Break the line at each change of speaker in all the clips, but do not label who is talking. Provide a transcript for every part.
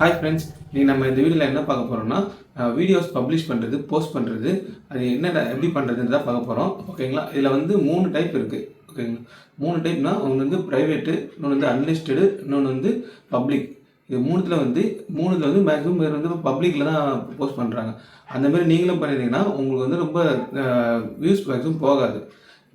Hi friends இன்றைக்கி நம்ம இந்த வீடியோவில் என்ன பார்க்க போகிறோம்னா வீடியோஸ் பப்ளிஷ் பண்ணுறது போஸ்ட் பண்ணுறது அது என்ன எப்படி பண்ணுறதுன்னு தான் பார்க்க போகிறோம் ஓகேங்களா இதில் வந்து மூணு டைப் இருக்குது ஓகேங்களா மூணு டைப்னா ஒன்று வந்து ப்ரைவேட்டு இன்னொன்று வந்து அன்லிஸ்டடு இன்னொன்று வந்து பப்ளிக் இது மூணுத்தில் வந்து மூணுத்தில் வந்து மேக்ஸிமம் பேர் வந்து பப்ளிக்கில் தான் போஸ்ட் பண்ணுறாங்க அந்தமாரி நீங்களும் பண்ணியிருந்தீங்கன்னா உங்களுக்கு வந்து ரொம்ப வியூஸ் மேக்ஸிமம் போகாது.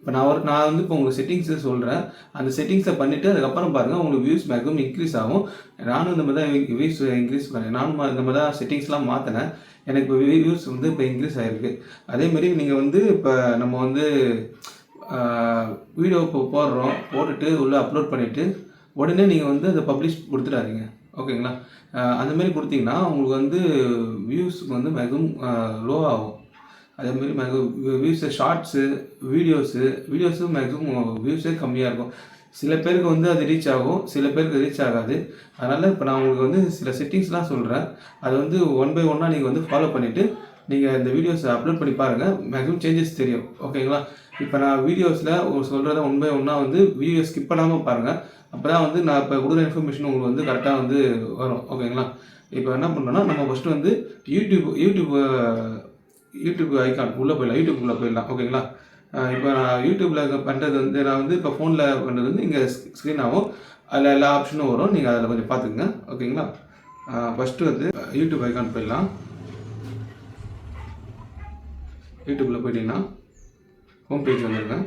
இப்போ நான் ஒரு நான் வந்து இப்போ உங்களுக்கு செட்டிங்ஸை சொல்கிறேன் அந்த செட்டிங்ஸை பண்ணிவிட்டு அதுக்கப்புறம் பாருங்கள் உங்களுக்கு வியூஸ் மேக்ஸிமம் இன்க்ரீஸ் ஆகும். நானும் இந்த மாதிரி தான் வியூஸ் இன்க்ரீஸ் பண்ணேன். நானும் இந்த மாதிரி தான் செட்டிங்ஸ்லாம் மாற்றினேன் எனக்கு இப்போ வியூஸ் வந்து இப்போ இன்க்ரீஸ் ஆகிருக்கு அதேமாரி நீங்கள் வந்து இப்போ நம்ம வந்து வீடியோ இப்போ போடுறோம். போட்டுட்டு உள்ளே அப்லோட் பண்ணிவிட்டு உடனே நீங்கள் வந்து அதை பப்ளிஷ் கொடுத்துட்டாதீங்க ஓகேங்களா அந்தமாரி கொடுத்தீங்கன்னா உங்களுக்கு வந்து வியூஸ் வந்து மேக்ஸிமம் லோ ஆகும். அதேமாரி மேக்ஸிமம் வியூஸு ஷார்ட்ஸு வீடியோஸு வீடியோஸும் மேக்ஸிமம் வியூஸே கம்மியாக இருக்கும். சில பேருக்கு வந்து அது ரீச் ஆகும் சில பேருக்கு ரீச் ஆகாது. அதனால் இப்போ நான் உங்களுக்கு வந்து சில செட்டிங்ஸ்லாம் சொல்கிறேன் அது வந்து ஒன் பை ஒன்னாக நீங்கள் வந்து ஃபாலோ பண்ணிவிட்டு நீங்கள் இந்த வீடியோஸை அப்லோட் பண்ணி பாருங்கள் மேக்ஸிமம் சேஞ்சஸ் தெரியும். ஓகேங்களா இப்போ நான் வீடியோஸில் ஒரு சொல்கிறத ஒன் பை ஒன்னாக வந்து வீடியோ ஸ்கிப் பண்ணாமல் பாருங்கள் அப்போ தான் வந்து நான் இப்போ கொடுக்குற இன்ஃபர்மேஷன் உங்களுக்கு வந்து கரெக்டாக வந்து வரும். ஓகேங்களா இப்போ என்ன பண்ணோன்னா நம்ம ஃபஸ்ட்டு வந்து யூடியூப் யூடியூப் யூடியூப் ஐக்கான் உள்ளே போயிடலாம். யூடியூப்குள்ளே போயிடலாம். ஓகேங்களா இப்போ நான் யூடியூப்பில் பண்ணுறது வந்து நான் வந்து இப்போ ஃபோனில் பண்ணுறது வந்து இங்கே ஸ்க்ரீன் ஆகும். அதில் எல்லா ஆப்ஷனும் வரும். நீங்கள் அதில் கொஞ்சம் பார்த்துக்குங்க. ஓகேங்களா ஃபஸ்ட்டு வந்து யூடியூப் ஐக்கான் போயிடலாம். யூடியூப்பில் போயிட்டீங்கன்னா ஹோம் பேஜ் வந்துருங்க.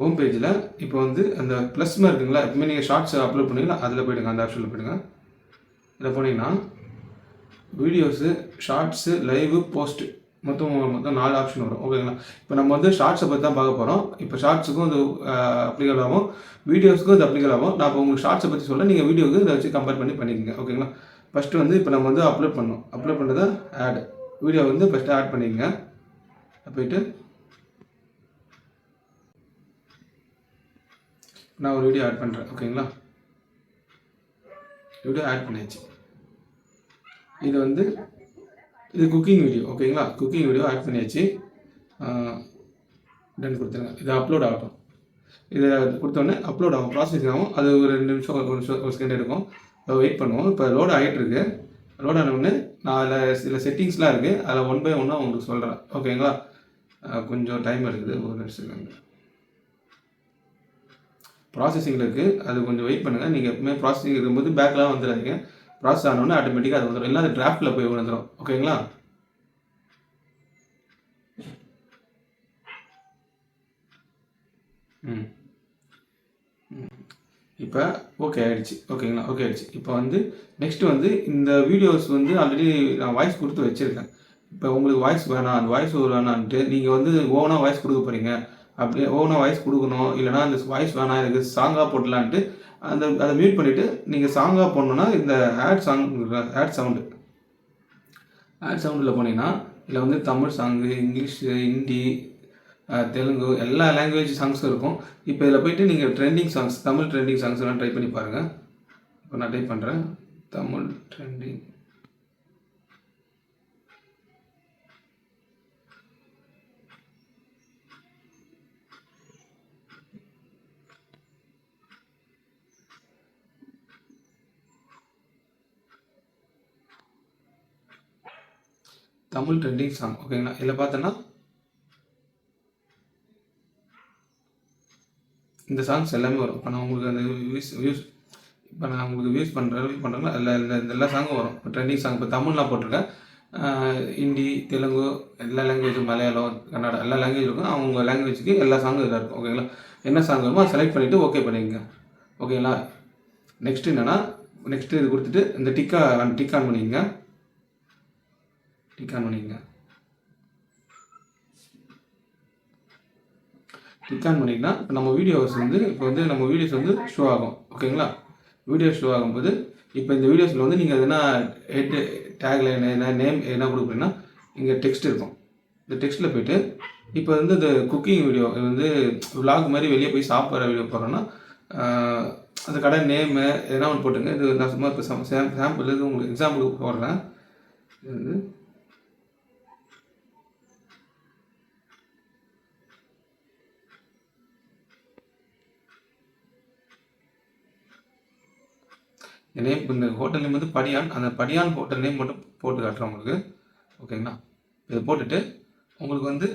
ஹோம் பேஜில் இப்போ வந்து அந்த ப்ளஸ் இருக்குங்களா? எப்பவுமே நீங்கள் ஷார்ட்ஸ் அப்லோட் பண்ணீங்களா? அதில் போயிடுங்க. அந்த ஆப்ஷனில் போயிடுங்க. இதில் போனீங்கன்னா வீடியோஸு ஷார்ட்ஸு லைவு போஸ்ட்டு. மொத்தம் மொத்தம் நாலு ஆப்ஷன் வரும். ஓகேங்களா? இப்போ நம்ம வந்து ஷார்ட்ஸை பற்றி தான் பார்க்க போகிறோம் இப்போ ஷார்ட்ஸுக்கும் இது அப்ளிகல் ஆகும். வீடியோஸுக்கும் இது அப்ளிகல் ஆகும். நான் இப்போ உங்களுக்கு ஷார்ட்ஸை பற்றி சொல்ல நீங்கள் வீடியோக்கு இதை வச்சு கம்பேர் பண்ணி பண்ணிக்கோங்க. ஓகேங்களா? ஃபஸ்ட்டு வந்து இப்போ நம்ம வந்து அப்லோட் பண்ணோம் அப்லோட் பண்ணுறது ஆட் வீடியோ வந்து ஃபஸ்ட்டு ஆட் பண்ணிக்கங்க. போயிட்டு நான் ஒரு வீடியோ ஆட் பண்ணுறேன் ஓகேங்களா? வீடியோ ஆட் பண்ணியாச்சு. இது வந்து இது குக்கிங் வீடியோ ஓகேங்களா குக்கிங் வீடியோ ஆட் பண்ணியாச்சு. டன் கொடுத்துருங்க. இது அப்லோட் ஆகட்டும். இதை கொடுத்தோடனே அப்லோட் ஆகும். ப்ராசஸிங் ஆகும். அது ஒரு ரெண்டு நிமிஷம் ஒரு நிமிஷம் ஒரு செகண்ட் எடுக்கும். வெயிட் பண்ணுவோம். இப்போ லோட் ஆகிட்டு இருக்கு லோட் ஆனவுடனே நான் அதில் சில செட்டிங்ஸ்லாம் இருக்குது அதில் ஒன் பை ஒன்னாக உங்களுக்கு சொல்கிறேன் ஓகேங்களா கொஞ்சம் டைம் எடுக்குது. ஒரு நிமிஷம் ப்ராசஸிங்கில் இருக்குது அது கொஞ்சம் வெயிட் பண்ணுங்கள் நீங்கள் எப்பவுமே ப்ராசஸிங் இருக்கும்போது பேக்லாம் வந்துடாதீங்க. ப்ராசஸ் ஆனோடனே ஆட்டோமேட்டிக்காக அது வந்துடும் இல்லை அது டிராஃப்டில் போய் விழுந்துடும் ஓகேங்களா ம். இப்போ ஓகே ஆயிடுச்சு. ஓகேங்களா ஓகே ஆயிடுச்சு. இப்போ வந்து நெக்ஸ்ட் வந்து இந்த வீடியோஸ் வந்து ஆல்ரெடி நான் வாய்ஸ் கொடுத்து வச்சுருக்கேன். இப்போ உங்களுக்கு வாய்ஸ் வேணாம். அந்த வாய்ஸ் வேணான்ட்டு நீங்கள் வந்து ஓனாக வாய்ஸ் கொடுக்க போகிறீங்க அப்படியே ஓனாக வாய்ஸ் கொடுக்கணும். இல்லைனா அந்த வாய்ஸ் வேணாம். எனக்கு சாங்காக போடலான்ட்டு அந்த அதை மியூட் பண்ணிவிட்டு நீங்கள் சாங்காக போடணுன்னா இந்த add song add sound add சவுண்டில் போனீங்கன்னா இதில் வந்து தமிழ் சாங்கு இங்கிலீஷு ஹிந்தி தெலுங்கு எல்லா லாங்குவேஜ் சாங்ஸும் இருக்கும். இப்போ இதில் போயிட்டு நீங்கள் trending songs Tamil trending songs எல்லாம் ட்ரை பண்ணி பாருங்கள் இப்போ நான் டைப் பண்ணுறேன் Tamil trending Tamil trending song ஓகேங்களா இதில் பார்த்தோன்னா இந்த சாங்ஸ் எல்லாமே வரும். இப்போ நான் உங்களுக்கு அந்த வியூஸ் வியூஸ் இப்போ நான் உங்களுக்கு வியூஸ் பண்ணுறேன் வியூஸ் பண்ணுறேன்னா அதில் இந்த இந்த எல்லா சாங்கும் வரும். இப்போ ட்ரெண்டிங் சாங் இப்போ தமிழ்லாம் போட்டிருக்கேன். ஹிந்தி தெலுங்கு எல்லா லாங்குவேஜும் மலையாளம் கன்னடா எல்லா லாங்குவேஜ் இருக்கும். அவங்க லாங்குவேஜுக்கு எல்லா சாங்கும் இதில் இருக்கும் ஓகேங்களா என்ன சாங் வருமோ செலக்ட் பண்ணிவிட்டு ஓகே பண்ணிக்கங்க ஓகேங்களா நெக்ஸ்ட் என்னென்னா நெக்ஸ்ட்டு இது கொடுத்துட்டு இந்த டிக்கா டிக் ஆன் பண்ணிக்கங்க. கிளிக் ஆன் பண்ணிக்கங்க கிளிக் ஆன் பண்ணிங்கன்னா இப்போ நம்ம வீடியோஸ் வந்து இப்போ வந்து நம்ம வீடியோஸ் வந்து ஷோ ஆகும் ஓகேங்களா வீடியோ ஷோ ஆகும்போது இப்போ இந்த வீடியோஸில் வந்து நீங்கள் எதனா ஹெட் டேக்ல என்ன நேம் என்ன கொடுக்குறீங்கன்னா இங்கே டெக்ஸ்ட் இருக்கும். இந்த டெக்ஸ்ட்டில் போயிட்டு இப்போ வந்து இந்த குக்கிங் வீடியோ இது வந்து vlog மாதிரி வெளியே போய் சாப்பிட்ற வீடியோ போகிறோன்னா அந்த கடை நேமு எதனா ஒன்று போட்டுங்க. இது நான் சும்மா இப்போ சாம்பிள் உங்களுக்கு எக்ஸாம்பிளுக்கு போடுறேன். இது நேம் இந்த ஹோட்டல் நேம் வந்து படியான் அந்த படியான் ஹோட்டல் நேம் மட்டும் போட்டு காட்டுறேன் உங்களுக்கு. ஓகேங்களா இதை போட்டுட்டு உங்களுக்கு வந்து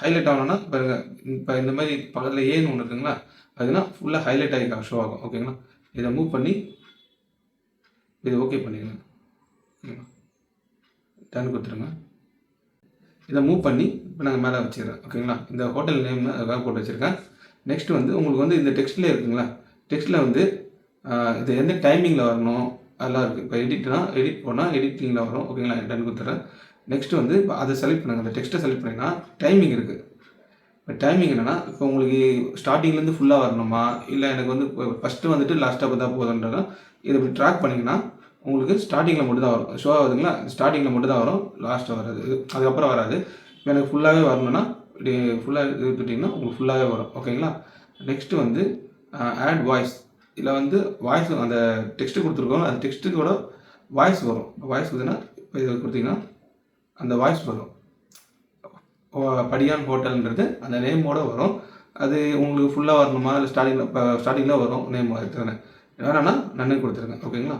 ஹைலைட் ஆகணும்னா பாருங்க இப்போ இந்த மாதிரி பக்கத்தில் ஏன்னு ஒன்று இருக்குங்களா? அதுனா ஃபுல்லாக ஹைலைட் ஆகி ஷோ ஆகும். ஓகேங்களா இதை மூவ் பண்ணி இதை ஓகே பண்ணிடுங்க. ஓகேங்களா கொடுத்துருங்க. இதை மூவ் பண்ணி இப்போ நாங்கள் மேலே வச்சுக்கிறேன். ஓகேங்களா இந்த ஹோட்டல் நேம் அதுக்காக போட்டு வச்சுருக்கேன். நெக்ஸ்ட் வந்து உங்களுக்கு வந்து இந்த டெக்ஸ்ட்லேயே இருக்குங்களா? டெக்ஸ்ட்டில் வந்து இது எந்த டைமிங்கில் வரணும். அதெல்லாம் இருக்குது இப்போ எடிட்னா எடிட் போனால் எடிட்டிங்கில் வரும். ஓகேங்களா டன் கொடுத்துறேன் நெக்ஸ்ட் வந்து இப்போ அதை செலக்ட் பண்ணுங்கள் அந்த டெக்ஸ்ட்டை செலக்ட் பண்ணிங்கன்னா டைமிங் இருக்குது இப்போ டைமிங் என்னென்னா இப்போ உங்களுக்கு ஸ்டார்டிங்லேருந்து ஃபுல்லாக வரணுமா? இல்லை எனக்கு வந்து ஃபஸ்ட்டு வந்துட்டு லாஸ்ட்டாக பார்த்தா போதுன்றதா இதை இப்படி ட்ராக் பண்ணிங்கன்னா உங்களுக்கு ஸ்டார்டிங்கில் மட்டும் தான் வரும். ஷோ ஆகுதுங்களா? ஸ்டார்டிங்கில் மட்டும் தான் வரும். லாஸ்ட்டாக வராது. அதுக்கப்புறம் வராது. இப்போ எனக்கு ஃபுல்லாகவே வரணும்னா இப்படி ஃபுல்லாக இது உங்களுக்கு ஃபுல்லாகவே வரும். ஓகேங்களா நெக்ஸ்ட்டு வந்து ஆட் வாய்ஸ் இதில் வந்து வாய்ஸ் அந்த டெக்ஸ்ட்டு கொடுத்துருக்கோம் அந்த டெக்ஸ்ட்டுக்கோட வாய்ஸ் வரும். வாய்ஸ் வருதுன்னா இப்போ இதை கொடுத்தீங்கன்னா அந்த வாய்ஸ் வரும். படியான் ஹோட்டல்ன்றது அந்த நேமோட வரும். அது உங்களுக்கு ஃபுல்லாக வரணுமா? இல்லை ஸ்டார்டிங்கில் இப்போ ஸ்டார்டிங்கில் வரும் நேம் எடுத்துக்கிறேன் வேணாம்னா நன்னு கொடுத்துருங்க. ஓகேங்களா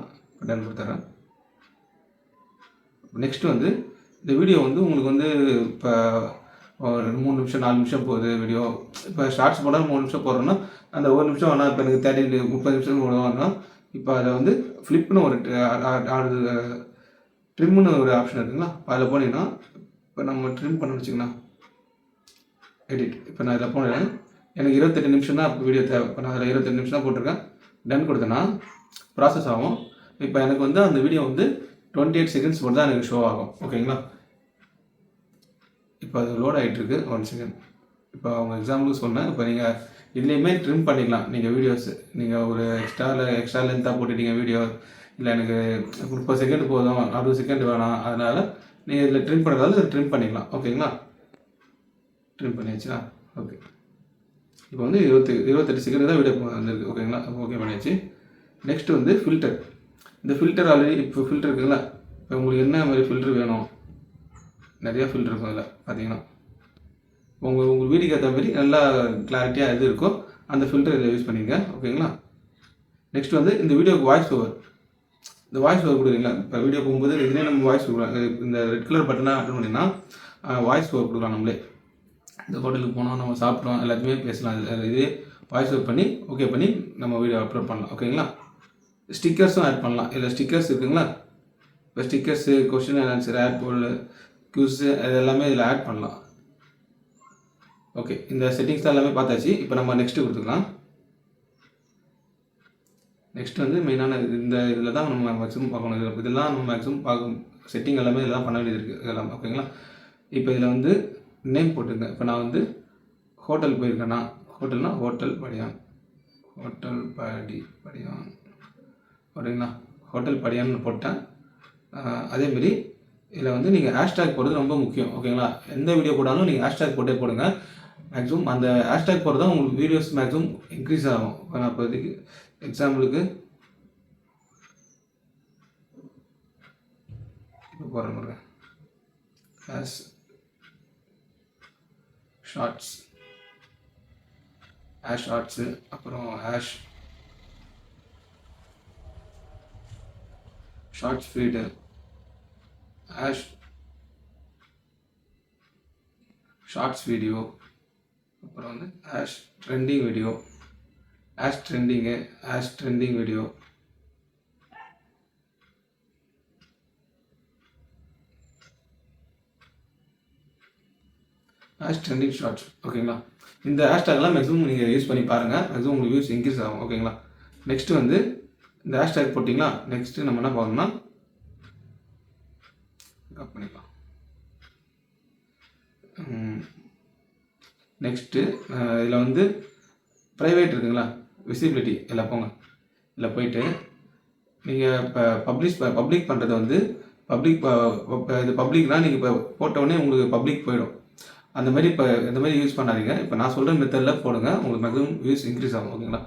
நன்னு கொடுத்துட்றேன் நெக்ஸ்ட் வந்து இந்த வீடியோ வந்து உங்களுக்கு வந்து இப்போ ஒரு மூணு நிமிஷம் நாலு நிமிஷம் போகுது வீடியோ இப்போ ஷார்ட்ஸ் போட மூணு நிமிஷம் போடுறோன்னா அந்த ஒரு நிமிஷம் ஆனால் இப்போ எனக்கு தேர்ட்டி முப்பது நிமிஷம் போடுவாங்கன்னா இப்போ அதை வந்து ஃப்ளிப்னு ஒரு ட்ரிம்னு ஒரு ஆப்ஷன் இருக்குங்களா? அதில் போனீங்கன்னா இப்போ நம்ம ட்ரிம் பண்ண வச்சுக்கோங்களா எடிட் இப்போ நான் இதில் போனேன். எனக்கு இருபத்தெட்டு நிமிஷம் தான் வீடியோ தேவை. இப்போ நான் அதில் இருபத்தெட்டு நிமிஷம் தான் போட்டிருக்கேன். டன் கொடுத்தேன்னா ப்ராசஸ் ஆகும். இப்போ எனக்கு வந்து அந்த வீடியோ வந்து டுவெண்ட்டி எயிட் செகண்ட்ஸ் மட்டும் தான் எனக்கு ஷோ ஆகும். ஓகேங்களா இப்போ அது லோட் ஆகிட்டுருக்கு ஒன் செகண்ட் இப்போ அவங்க எக்ஸாம்பிளுக்கு சொன்னேன். இப்போ நீங்கள் இதுலேயுமே ட்ரிம் பண்ணிக்கலாம். நீங்கள் வீடியோஸ் நீங்கள் ஒரு எக்ஸ்ட்ராவில் எக்ஸ்ட்ரா லென்த்தாக போட்டுட்டீங்க வீடியோ இல்லை எனக்கு முப்பது செகண்ட் போதும் அறுபது செகண்ட் வேணாம். அதனால் நீங்கள் இதில் ட்ரிம் பண்ணுறதால ட்ரிம் பண்ணிக்கலாம். ஓகேங்களா ட்ரிம் பண்ணியாச்சா ஓகே இப்போ வந்து இருபத்தி இருபத்தெட்டு செகண்ட் தான் வீடியோ வந்திருக்கு. ஓகேங்களா ஓகே பண்ணியாச்சு. நெக்ஸ்ட் வந்து ஃபில்டர் இந்த ஃபில்டர் ஆல்ரெடி இப்போ ஃபில்டர் இருக்குங்களா இப்போ உங்களுக்கு என்ன மாதிரி ஃபில்டர் வேணும்? நிறையா ஃபில்டர் இருக்கும் அதில் பார்த்தீங்கன்னா. உங்கள் உங்கள் வீட்டுக்கு ஏற்ற மாதிரி நல்லா கிளாரிட்டியாக எது இருக்கோ அந்த ஃபில்டர் இதில் யூஸ் பண்ணிங்க ஓகேங்களா நெக்ஸ்ட் வந்து இந்த வீடியோக்கு வாய்ஸ் ஓவர் இந்த வாய்ஸ் ஓவர் கொடுக்குறீங்களா? இப்போ வீடியோ போகும்போது இதுலேயே நம்ம வாய்ஸ் கொடுக்கலாம் இந்த ரெட் கலர் பட்டனாக அட்டன் பண்ணிங்கன்னா வாய்ஸ் ஓவர் கொடுக்கலாம் நம்மளே. இந்த ஹோட்டலுக்கு போனோம் நம்ம சாப்பிட்டோம் எல்லாத்தையுமே பேசலாம். இது இதே வாய்ஸ் ஓவர் பண்ணி ஓகே பண்ணி நம்ம வீடியோ அப்லோட் பண்ணலாம். ஓகேங்களா ஸ்டிக்கர்ஸும் ஆட் பண்ணலாம். இதில் ஸ்டிக்கர்ஸ் இருக்குங்களா? இப்போ stickers question answer add poll quiz அது எல்லாமே இதில் ஆட் பண்ணலாம். ஓகே இந்த செட்டிங்ஸ் எல்லாமே பார்த்தாச்சு. இப்போ நம்ம நெக்ஸ்ட்டு கொடுத்துக்கலாம். நெக்ஸ்ட் வந்து மெயினான இந்த இதில் தான் நம்ம மேக்ஸிமம் பார்க்கணும். இதில் இதெல்லாம் நம்ம மேக்ஸிமம் பார்க்கணும் செட்டிங் எல்லாமே இதெல்லாம் பண்ண வேண்டியது இருக்குது இதெல்லாம் ஓகேங்களா இப்போ இதில் வந்து நேம் போட்டுருங்க. இப்போ நான் வந்து ஹோட்டல் போயிருக்கேன்னா ஹோட்டல்னா ஹோட்டல் படியான். ஹோட்டல் படி படியான். ஓகேங்களா? ஹோட்டல் படியான்னு போட்டேன். அதேமாரி இதில் வந்து நீங்கள் ஹேஷ்டேக் போடுறது ரொம்ப முக்கியம். ஓகேங்களா? எந்த வீடியோ போட்டாலும் நீங்கள் ஹேஷ்டேக் போட்டே போடுங்க. மேக்ஸிமம் அந்த ஹேஷ்டேக் போகிறது தான் உங்களுக்கு வீடியோஸ் மேக்ஸிமம் இன்க்ரீஸ் ஆகும். நான் இப்போதைக்கு எக்ஸாம்பிளுக்கு இப்போ பாருங்க. ஹேஷ் ஷார்ட்ஸ் ஹேஷ் ஷார்ட்ஸு அப்புறம் hash shorts feed hash shorts video அப்புறம் வந்து hash trending video hash trending hash trending video hash trending shorts ஓகேங்களா இந்த ஹேஷ்டேக்லாம் மேக்ஸிமம் நீங்கள் யூஸ் பண்ணி பாருங்கள் மேக்ஸிமம் உங்களுக்கு வியூஸ் இன்க்ரீஸ் ஆகும் ஓகேங்களா நெக்ஸ்ட்டு வந்து இந்த ஹேஷ்டேக் போட்டிங்களா? நெக்ஸ்ட்டு நம்ம என்ன பண்ணணும்னா கட் பண்ணிக்கலாம். நெக்ஸ்ட்டு இதில் வந்து ப்ரைவேட் இருக்குங்களா? விசிபிலிட்டி இதில் போங்க. இதில் போயிட்டு நீங்கள் இப்போ பப்ளிஷ் பப்ளிக் பண்ணுறது வந்து பப்ளிக் இது பப்ளிக்னால் நீங்கள் இப்போ போட்டோடனே உங்களுக்கு பப்ளிக் போயிடும். அந்த மாதிரி இப்போ இந்த மாதிரி யூஸ் பண்ணாதீங்க. இப்போ நான் சொல்கிற மெத்தடில் போடுங்க. உங்களுக்கு மேக்ஸிமம் யூஸ் இன்க்ரீஸ் ஆகும் ஓகேங்களா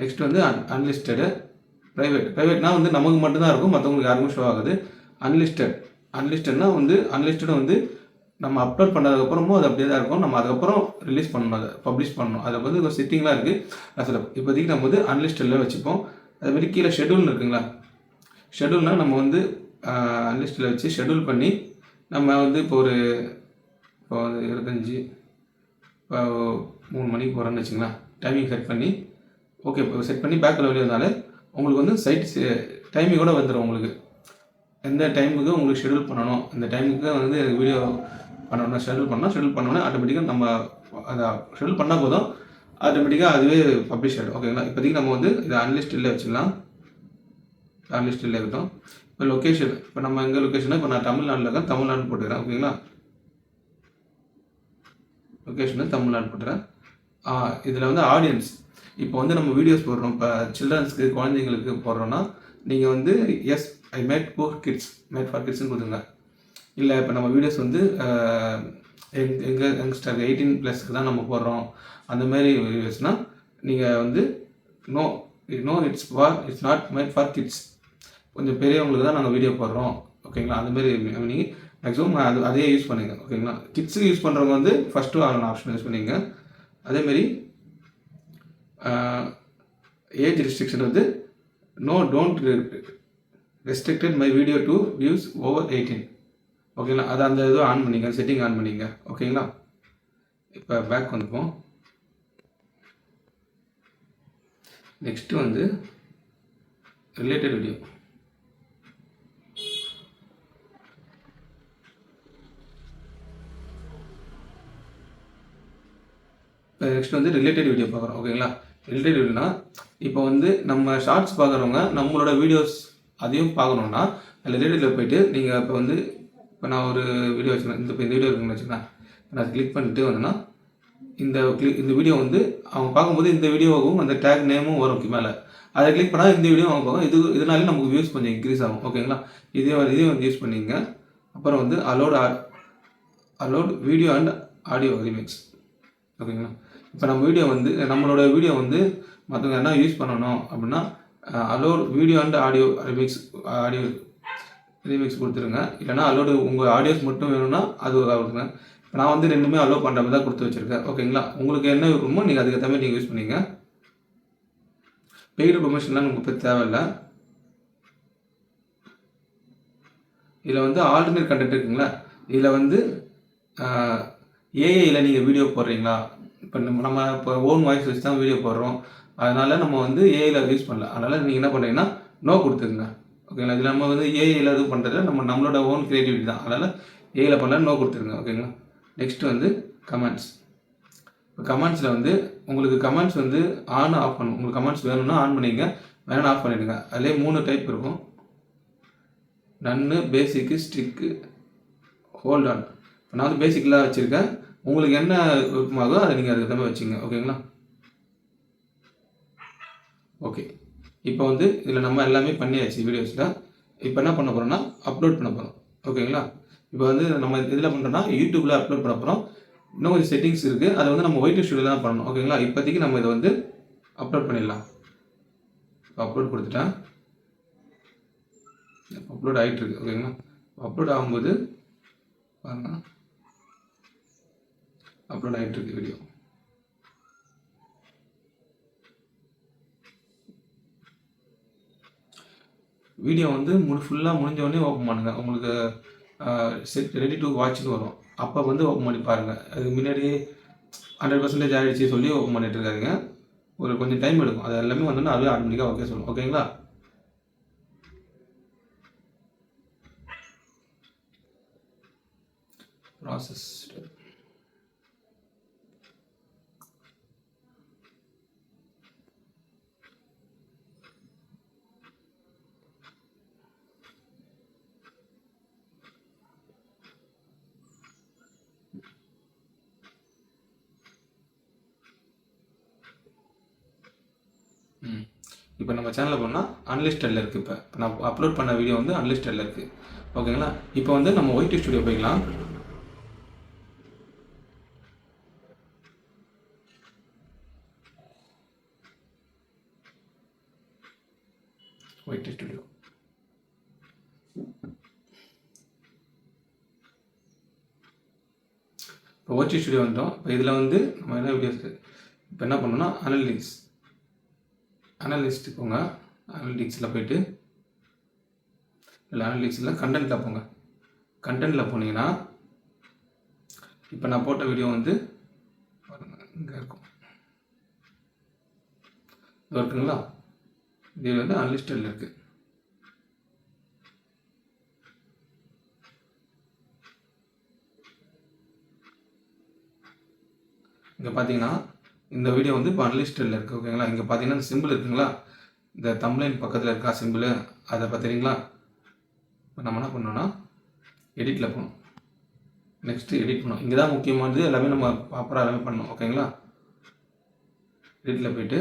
நெக்ஸ்ட் வந்து அன் அன்லிஸ்டடு ப்ரைவேட் ப்ரைவேட்னால் வந்து நமக்கு மட்டும்தான் இருக்கும். மற்றவங்களுக்கு யாருக்கும் ஷோ ஆகுது. அன்லிஸ்டட் அன்லிஸ்டட்னா வந்து அன்லிஸ்டடும் வந்து நம்ம அப்லோட் பண்ணதுக்கப்புறமும் அது அப்படியே தான் இருக்கும். நம்ம அதுக்கப்புறம் ரிலீஸ் பண்ணணும் அதை பப்ளிஷ் பண்ணணும். அதை வந்து ஒரு செட்டிங்லாம் இருக்குது நான் சொல்ல இப்போதைக்கு நம்ம வந்து அன்லிஸ்டில் வச்சுப்போம். அதுமாரி கீழே ஷெடியூல்னு இருக்குங்களா? ஷெட்யூல்னால் நம்ம வந்து அன்லிஸ்டில் வச்சு ஷெட்யூல் பண்ணி நம்ம வந்து இப்போ ஒரு இப்போ வந்து இருபத்தஞ்சி இப்போ மூணு மணிக்கு போகிறோன்னு வச்சுங்களேன். டைமிங் செட் பண்ணி ஓகே இப்போ செட் பண்ணி பேக்கில் வெளியிருந்தாலே உங்களுக்கு வந்து சைட் டைமிங்கோட வந்துடும் உங்களுக்கு. எந்த டைமுக்கு உங்களுக்கு ஷெட்யூல் பண்ணணும் இந்த டைமுக்கு வந்து எனக்கு வீடியோ பண்ணணும் ஷெடியூல் பண்ணால் ஷெடியூல் பண்ணோன்னே ஆட்டோமேட்டிக்காக நம்ம அதை ஷெடியூல் பண்ணால் போதும். ஆட்டோமேட்டிக்காக அதுவே பப்ளிஷ் ஆகிடும் ஓகேங்களா இப்போதைக்கு நம்ம வந்து இதை அன்லிஸ்டில் வச்சுக்கலாம். அன்லிஸ்டில் இருக்கட்டும் இப்போ லொக்கேஷன் இப்போ நம்ம எங்கே லொக்கேஷனாக இப்போ நான் தமிழ்நாட்டில் இருக்கேன் தமிழ்நாடு போட்டுக்கிறேன். ஓகேங்களா லொக்கேஷனு தமிழ்நாடு போட்டுறேன் இதில் வந்து ஆடியன்ஸ் இப்போ வந்து நம்ம வீடியோஸ் போடுறோம். இப்போ சில்ட்ரன்ஸ்க்கு குழந்தைங்களுக்கு போடுறோன்னா நீங்கள் வந்து yes I made for kids made for கிட்ஸ்னு கொடுத்துருங்க இல்லை இப்போ நம்ம வீடியோஸ் வந்து எங் எங்கள் யங்ஸ்டர் எயிட்டீன் ப்ளஸ்க்கு தான் நம்ம போடுறோம். அந்த மாதிரி வீடியோஸ்னால் நீங்கள் வந்து no no it's for it's not my for kids கொஞ்சம் பெரியவங்களுக்கு தான் நாங்கள் வீடியோ போடுறோம். ஓகேங்களா அந்த மாதிரி நீங்கள் மேக்ஸிமம் அது அதையே யூஸ் பண்ணுங்க ஓகேங்களா கிட்ஸுக்கு யூஸ் பண்ணுறவங்க வந்து ஃபஸ்ட்டு ஆன் ஆப்ஷன் யூஸ் பண்ணிங்க அதேமாரி ஏஜ் ரெஸ்ட்ரிக்ஷன் வந்து no don't restricted my video to views over eighteen ஓகேங்களா அதை அந்த இது ஆன் பண்ணிங்க செட்டிங் ஆன் பண்ணிங்க ஓகேங்களா இப்போ பேக் வந்துப்போம் நெக்ஸ்ட்டு வந்து ரிலேட்டட் வீடியோ இப்போ நெக்ஸ்ட் வந்து ரிலேட்டட் வீடியோ பார்க்குறோம். ஓகேங்களா ரிலேட்டட் வீடியோனா இப்போ வந்து நம்ம ஷார்ட்ஸ் பார்க்குறவங்க நம்மளோட வீடியோஸ் அதையும் பார்க்கணுன்னா ரிலேட்டடில் போயிட்டு நீங்கள் இப்போ வந்து இப்போ நான் ஒரு வீடியோ வச்சுருந்தேன். இந்த இப்போ இந்த வீடியோ இருக்குன்னு வச்சுருந்தேன் நான் கிளிக் பண்ணிட்டு வந்தேன்னா இந்த கிளிக் இந்த வீடியோ வந்து அவங்க பார்க்கும்போது இந்த வீடியோவும் அந்த டேக் நேமும் வரும் மேலே. அதை கிளிக் பண்ணால் இந்த வீடியோ அவங்க பார்க்கும். இது இதனாலே நமக்கு வியூஸ் கொஞ்சம் இன்க்ரீஸ் ஆகும் ஓகேங்களா இதே இதே வந்து யூஸ் பண்ணிங்க. அப்புறம் வந்து allow allow video and audio remix ஓகேங்களா இப்போ நம்ம வீடியோ வந்து நம்மளோட வீடியோ வந்து மற்றவங்க என்ன யூஸ் பண்ணணும் அப்படின்னா allow video and audio remix audio remix கொடுத்துருங்க. இல்லைனா அலோடு உங்கள் ஆடியோஸ் மட்டும் வேணும்னா அது கொடுத்துருங்க இப்போ நான் வந்து ரெண்டுமே அலோவ் பண்ணுற மாதிரி தான் கொடுத்து வச்சுருக்கேன். ஓகேங்களா உங்களுக்கு என்ன விருப்பமோ நீங்கள் அதுக்கேற்ற மாதிரி நீங்கள் யூஸ் பண்ணிங்க. பெய்டு ப்ரொமோஷன்லாம் உங்களுக்கு இப்போ தேவையில்லை. இதில் வந்து ஆல்டர்னேட் கண்டென்ட் இருக்குங்களா? இதில் வந்து ஏஐயில் நீங்கள் வீடியோ போடுறீங்களா? இப்போ நம்ம நம்ம இப்போ ஓன் வாய்ஸ் வச்சு தான் வீடியோ போடுறோம். அதனால் நம்ம வந்து ஏஐயில் யூஸ் பண்ணல அதனால் நீங்கள் என்ன பண்ணுறீங்கன்னா நோ கொடுத்துருங்க ஓகேங்களா இது நம்ம வந்து ஏஐயில் இது பண்ணுறது நம்ம நம்மளோட ஓன் க்ரியேட்டிவிட்டி தான். அதனால் ஏஐயில் பண்ணலாம் நோ கொடுத்துருங்க ஓகேங்களா நெக்ஸ்ட் வந்து கமெண்ட்ஸ் இப்போ கமெண்ட்ஸில் வந்து உங்களுக்கு கமெண்ட்ஸ் வந்து ஆன் ஆஃப் பண்ணும் உங்களுக்கு கமெண்ட்ஸ் வேணும்னா ஆன் பண்ணிங்க வேணும்னா ஆஃப் பண்ணிவிடுங்க அதிலே மூணு டைப் இருக்கும். நன்னு பேசிக்கு ஸ்ட்ரிக்கு ஹோல்ட் ஆன் இப்போ நான் வந்து பேசிக்கெலாம் வச்சுருக்கேன். உங்களுக்கு என்ன விருப்பமாகோ அதை நீங்கள் அதுக்கு தகுந்த வச்சுங்க ஓகேங்களா ஓகே இப்போ வந்து இதில் நம்ம எல்லாமே பண்ணியாச்சு வீடியோஸில் இப்போ என்ன பண்ண போகிறோம்னா அப்லோட் பண்ண போகிறோம் ஓகேங்களா? இப்போ வந்து நம்ம இதில் பண்ணுறோம்னா யூடியூப்பில் அப்லோட் பண்ண போகிறோம் இன்னும் கொஞ்சம் செட்டிங்ஸ் இருக்குது அதை வந்து நம்ம ஒயிட் ஸ்டுடியோ தான் பண்ணணும். ஓகேங்களா? இப்போதைக்கு நம்ம இதை வந்து அப்லோட் பண்ணிடலாம். இப்போ அப்லோட் கொடுத்துட்டேன். அப்லோட் ஆகிட்டுருக்கு ஓகேங்களா? அப்லோட் ஆகும்போது பாருங்க. அப்லோட் ஆகிட்டுருக்கு வீடியோ வீடியோ வந்து முழு ஃபுல்லாக முடிஞ்சவொடனே ஓப்பன் பண்ணுங்கள் உங்களுக்கு செட் ரெடி டு வாட்ச்னு வரும். அப்போ வந்து ஓப்பன் பண்ணி பாருங்கள் அதுக்கு முன்னாடியே ஹண்ட்ரட் பர்சன்டேஜ் ஆகிடுச்சு சொல்லி ஓப்பன் பண்ணிட்டு இருக்காருங்க ஒரு கொஞ்சம் டைம் எடுக்கும். அது எல்லாமே வந்தோன்னா அதுவே ஆட்டோமேட்டிக்காக ஓகே சொல்லும். ஓகேங்களா ப்ராசஸ் இப்போ நம்ம சேனலில் போனால் அன்லிஸ்டடில் இருக்குது இப்போ. நான் அப்லோட் பண்ண வீடியோ வந்து அன்லிஸ்டடில் இருக்குது ஓகேங்களா இப்போ வந்து நம்ம ஒயிட் ஸ்டுடியோ போய்க்கலாம். ஒயிட் ஸ்டுடியோ இப்போ ஓச்சி ஸ்டுடியோ வந்துட்டோம். இப்போ இதில் வந்து நம்ம என்ன வீடியோஸ் இப்போ என்ன பண்ணோம்னா அனலிஸ் அனலிஸ்ட் போங்க அனலிட்டிக்ஸில் போயிட்டு இல்லை அனலிட்டிக்ஸில் கண்டென்ட்டில் போங்க. கண்டென்ட்டில் போனீங்கன்னா இப்போ நான் போட்ட வீடியோ வந்து இங்கே இருக்கும். இது இருக்குங்களா? இது வந்து அன்லிஸ்டில் இருக்குது இங்கே பார்த்தீங்கன்னா இந்த வீடியோ வந்து இப்போ அன்லிஸ்டடில் இருக்குது ஓகேங்களா இங்கே பார்த்தீங்கன்னா சிம்பிள் இருக்குங்களா? இந்த தம்ப்லைன் பக்கத்தில் இருக்கா சிம்பிள் அதை பார்த்துறீங்களா இப்போ நம்ம என்ன பண்ணோன்னா எடிட்டில் போகணும். நெக்ஸ்ட்டு எடிட் பண்ணோம் இங்கே தான் முக்கியமானது எல்லாமே நம்ம ப்ராப்பராக எல்லாமே பண்ணணும் ஓகேங்களா எடிட்டில் போயிட்டு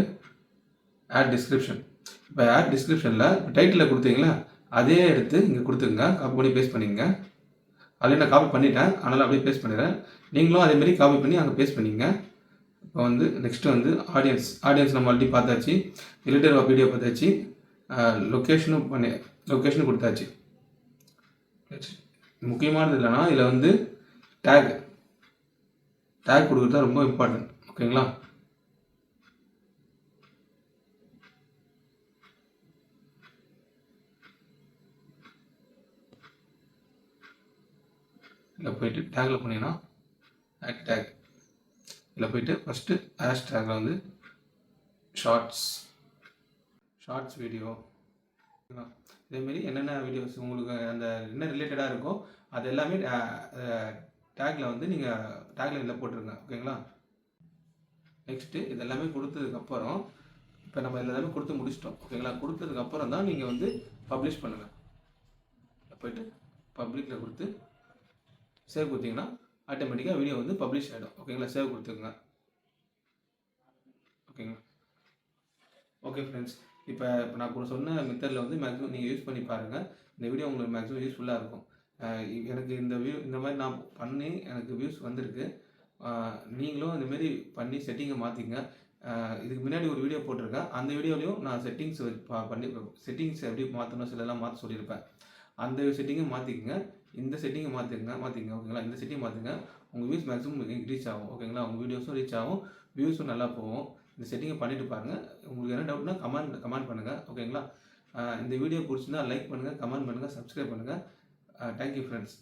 ஆட் டிஸ்கிரிப்ஷன் இப்போ ஆட் டிஸ்கிரிப்ஷனில் இப்போ டைட்டில் கொடுத்தீங்களா? அதே எடுத்து இங்கே கொடுத்துங்க காப்பி பண்ணி பேஸ்ட் பண்ணிங்க அதில் நான் காப்பி பண்ணிட்டேன் அதனால் அப்படியே பேஸ்ட் பண்ணிடுறேன். நீங்களும் அதேமாரி காப்பி பண்ணி அங்கே பேஸ்ட் பண்ணிங்க இப்போ வந்து நெக்ஸ்ட்டு வந்து ஆடியன்ஸ் ஆடியன்ஸ் நம்ம ஆல்ரெடி பார்த்தாச்சு. ரிலேட்டட் ஆஃப் வீடியோ பார்த்தாச்சு. லொக்கேஷனும் பண்ணி லொக்கேஷனும் கொடுத்தாச்சு. முக்கியமானது இல்லைன்னா இதில் வந்து டேக் டேக் கொடுக்குறது தான் ரொம்ப இம்பார்ட்டன்ட் ஓகேங்களா? இதில் போயிட்டு டேக்கில் பண்ணிங்கன்னா ஆட் டேக் இதில் போயிட்டு ஃபஸ்ட்டு ஹேஷ்டேக்கில் வந்து ஷார்ட்ஸ் ஷார்ட்ஸ் வீடியோ இதேமாரி என்னென்ன வீடியோஸ் உங்களுக்கு அந்த என்ன ரிலேட்டடாக இருக்கோ அது எல்லாமே டேக்கில் வந்து நீங்கள் டேக்ல இதில் போட்டுருங்க ஓகேங்களா நெக்ஸ்ட்டு இதெல்லாமே கொடுத்ததுக்கப்புறம் இப்போ நம்ம எல்லாமே கொடுத்து முடிச்சிட்டோம் ஓகேங்களா கொடுத்ததுக்கப்புறம் தான் நீங்கள் வந்து பப்ளிஷ் பண்ணுங்கள் போயிட்டு பப்ளிக்கில் கொடுத்து சேவ் கொடுத்தீங்கன்னா ஆட்டோமேட்டிக்காக வீடியோ வந்து பப்ளிஷ் ஆகிடும் ஓகேங்களா சேவ் கொடுத்துருங்க ஓகேங்களா ஓகே ஃப்ரெண்ட்ஸ் இப்போ இப்போ நான் கூட சொன்ன மெத்தடில் வந்து மேக்ஸிமம் நீங்கள் யூஸ் பண்ணி பாருங்கள் இந்த வீடியோ உங்களுக்கு மேக்ஸிமம் யூஸ்ஃபுல்லாக இருக்கும். இ- எனக்கு இந்த வியூ இந்த மாதிரி நான் பண்ணி எனக்கு வியூஸ் வந்திருக்கு. நீங்களும் இந்தமாரி பண்ணி செட்டிங்கை மாற்றிங்க இதுக்கு முன்னாடி ஒரு வீடியோ போட்டிருக்கேன். அந்த வீடியோலையும் நான் செட்டிங்ஸ் பண்ணி செட்டிங்ஸ் எப்படி மாற்றணும் சிலலாம் மாற்ற சொல்லியிருப்பேன். அந்த செட்டிங்கை மாற்றிக்கங்க இந்த செட்டிங்கை மாற்றிக்கங்க மாற்றிங்க ஓகேங்களா இந்த செட்டிங் மாற்றுங்க உங்கள் வியூஸ் மேக்ஸிமம் ரீச் ஆகும் ஓகேங்களா உங்கள் வீடியோஸும் ரீச் ஆகும். வியூஸும் நல்லா போகும். இந்த செட்டிங்கை பண்ணிட்டு பாருங்கள் உங்களுக்கு என்ன டவுட்னா கமெண்ட் கமெண்ட் பண்ணுங்கள் ஓகேங்களா இந்த வீடியோ பிடிச்சிருந்தா லைக் பண்ணுங்கள் கமெண்ட் பண்ணுங்கள் சப்ஸ்கிரைப் பண்ணுங்கள் தேங்க்யூ ஃப்ரெண்ட்ஸ்